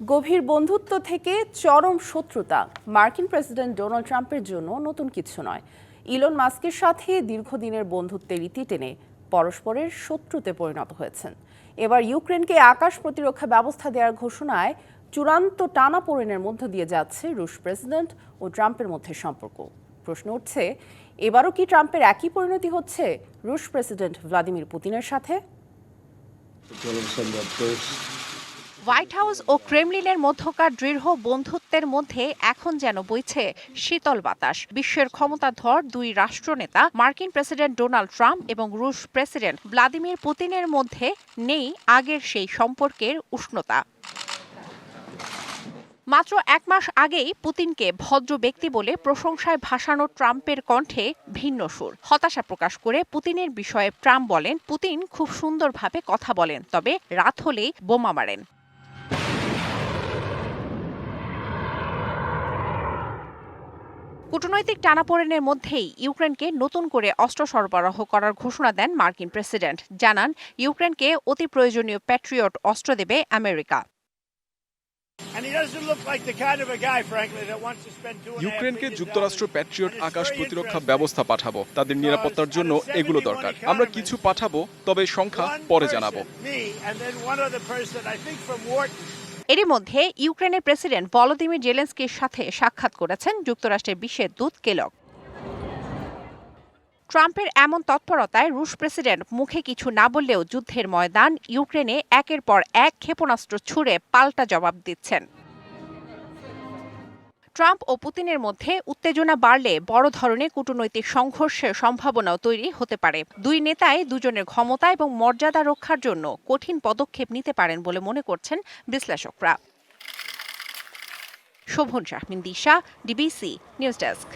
গভীর বন্ধুত্ব থেকে চরম শত্রুতা। মার্কিন প্রেসিডেন্ট ডোনাল্ড ট্রাম্পের জন্য নতুন কিছু নয়। ইলন মাস্কের সাথে দীর্ঘদিনের বন্ধুত্বের রীতি টেনে পরস্পরের শত্রুতে পরিণত হয়েছেন। এবার ইউক্রেনকে আকাশ প্রতিরক্ষা ব্যবস্থা দেওয়ার ঘোষণায় চূড়ান্ত টানাপোড়েনের মধ্য দিয়ে যাচ্ছে রুশ প্রেসিডেন্ট ও ট্রাম্পের মধ্যে সম্পর্ক। প্রশ্ন উঠছে, এবারও কি ট্রাম্পের একই পরিণতি হচ্ছে রুশ প্রেসিডেন্ট ভ্লাদিমির পুতিনের সাথে? হোয়াইট হাউস ও ক্রেমলিনের মধ্যকার দৃঢ় বন্ধুত্বের মধ্যে এখন যেন বইছে শীতল বাতাস। বিশ্বের ক্ষমতাধর দুই রাষ্ট্রনেতা, মার্কিন প্রেসিডেন্ট ডোনাল্ড ট্রাম্প এবং রুশ প্রেসিডেন্ট ভ্লাদিমির পুতিনের মধ্যে নেই আগের সেই সম্পর্কের উষ্ণতা। মাত্র এক মাস আগেই পুতিনকে ভদ্র ব্যক্তি বলে প্রশংসায় ভাসানো ট্রাম্পের কণ্ঠে ভিন্ন সুর। হতাশা প্রকাশ করে পুতিনের বিষয়ে ট্রাম্প বলেন, পুতিন খুব সুন্দরভাবে কথা বলেন, তবে রাত হলেই বোমা মারেন। কূটনৈতিক টানাপোড়েনের মধ্যেই ইউক্রেনকে নতুন করে অস্ত্র সরবরাহ করার ঘোষণা দেন মার্কিন প্রেসিডেন্ট। জানান ইউক্রেনকে অতি প্রয়োজনীয় প্যাট্রিয়ট অস্ত্র দেবে America. And he doesn't look like the kind of a guy, frankly, that wants to spend two and a half ইউক্রেনকে যুক্তরাষ্ট্র প্যাট্রিয়ট আকাশ প্রতিরক্ষা ব্যবস্থা পাঠাবো। তাদের নিরাপত্তার জন্য এগুলো দরকার। আমরা কিছু পাঠাবো তবে সংখ্যা পরে জানাব। এরই মধ্যে ইউক্রেনের প্রেসিডেন্ট ভলোদিমির জেলেন্সকির সাথে সাক্ষাৎ করেছেন যুক্তরাষ্ট্রের বিশেষ দূত কেলক ট্রাম্পের এমন তৎপরতায় রুশ প্রেসিডেন্ট মুখে কিছু না বললেও যুদ্ধের ময়দান ইউক্রেনে একের পর এক ক্ষেপণাস্ত্র ছুড়ে পাল্টা জবাব দিচ্ছেন। ট্রাম্প ও পুতিনের মধ্যে উত্তেজনা বাড়লে বড় ধরনের কূটনৈতিক সংঘর্ষের সম্ভাবনাও তৈরি হতে পারে। দুই নেতাই দুজনের ক্ষমতা এবং মর্যাদা রক্ষার জন্য কঠিন পদক্ষেপ নিতে পারেন বলে মনে করছেন বিশ্লেষকরা। Shovon Shahmin Disha, DBC news desk.